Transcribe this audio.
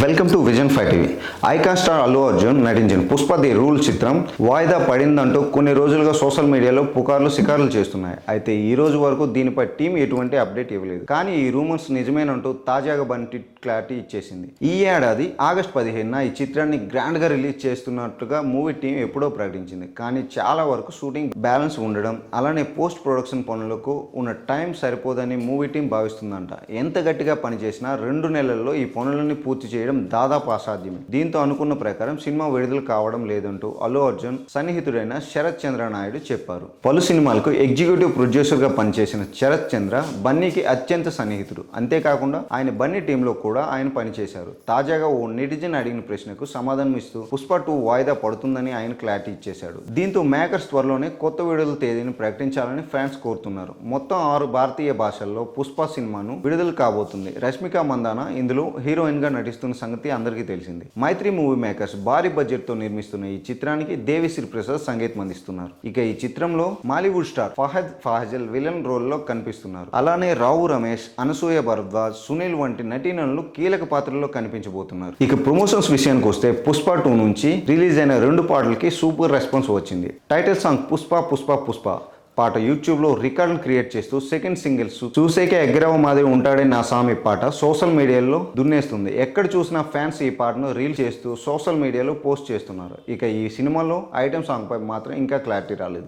Welcome to vision five TV. Icon star Allu Arjun నటించిన Pushpa the rule చిత్రం వాయిదా పడిందంటూ కొన్ని రోజులుగా సోషల్ మీడియాలో పుకార్లు షికార్లు చేస్తున్నాయి. అయితే ఈ రోజు వరకు దీనిపై టీం ఎటువంటి అప్డేట్ ఇవ్వలేదు. కానీ ఈ రూమర్స్ నిజమేనంటూ తాజాగా బంటి క్లారిటీ ఇచ్చేసింది. ఈ ఏడాది ఆగస్ట్ పదిహేనున ఈ చిత్రాన్ని గ్రాండ్గా రిలీజ్ చేస్తున్నట్టుగా మూవీ టీం ఎప్పుడో ప్రకటించింది. కానీ చాలా వరకు షూటింగ్ బ్యాలెన్స్ ఉండడం అలానే పోస్ట్ ప్రొడక్షన్ పనులకు ఉన్న టైం సరిపోదని మూవీ టీం భావిస్తుందంట. ఎంత గట్టిగా పనిచేసినా రెండు నెలల్లో ఈ పనులని పూర్తి చేయడం దాదాపు అసాధ్యమే. దీంతో అనుకున్న ప్రకారం సినిమా విడుదల కావడం లేదంటూ అల్లు అర్జున్ సన్నిహితుడైన శరత్ చంద్ర నాయుడు చెప్పారు. పలు సినిమాలకు ఎగ్జిక్యూటివ్ ప్రొడ్యూసర్గా పనిచేసిన శరత్ చంద్ర బన్నీకి అత్యంత సన్నిహితుడు. అంతేకాకుండా ఆయన బన్నీ టీంలో కూడా ఆయన పనిచేశారు. తాజాగా ఓ నెటిజన్ అడిగిన ప్రశ్నకు సమాధానం ఇస్తూ పుష్ప టూ వాయిదా పడుతుందని ఆయన క్లారిటీ ఇచ్చేశాడు. దీంతో మేకర్స్ త్వరలోనే కొత్త విడుదల తేదీని ప్రకటించాలని ఫ్యాన్స్ కోరుతున్నారు. మొత్తం ఆరు భారతీయ భాషల్లో పుష్ప సినిమాను విడుదల కాబోతుంది. రష్మిక మందాన ఇందులో హీరోయిన్గా నటిస్తున్న సంగతి అందరికీ తెలిసింది. మైత్రి మూవీ మేకర్స్ భారీ బడ్జెట్తో నిర్మిస్తున్న ఈ చిత్రానికి దేవిశ్రీ ప్రసాద్ సంగీతం అందిస్తున్నారు. ఇక ఈ చిత్రంలో Mollywood star Fahadh Faasil villain రోల్లో కనిపిస్తున్నారు. అలానే రావు రమేష్ అనసూయ భరద్వాజ్ సునీల్ వంటి నటీనలు కీలక పాత్రల్లో కనిపించబోతున్నారు. ఇక ప్రమోషన్స్ విషయానికి వస్తే పుష్ప టూ నుంచి రిలీజ్ అయిన రెండు పాటలకి సూపర్ రెస్పాన్స్ వచ్చింది. Title song Pushpa Pushpa Pushpa. పాట యూట్యూబ్లో రికార్డులు క్రియేట్ చేస్తూ సెకండ్ సింగిల్స్ చూసేకే ఎగ్గరవ మాదిరి ఉంటాడే నా సామి పాట సోషల్ మీడియాలో దున్నేస్తుంది. ఎక్కడ చూసినా ఫ్యాన్స్ ఈ పాటను రీల్ చేస్తూ సోషల్ మీడియాలో పోస్ట్ చేస్తున్నారు. ఇక ఈ సినిమాలో ఐటమ్ సాంగ్ పై మాత్రం ఇంకా క్లారిటీ రాలేదు.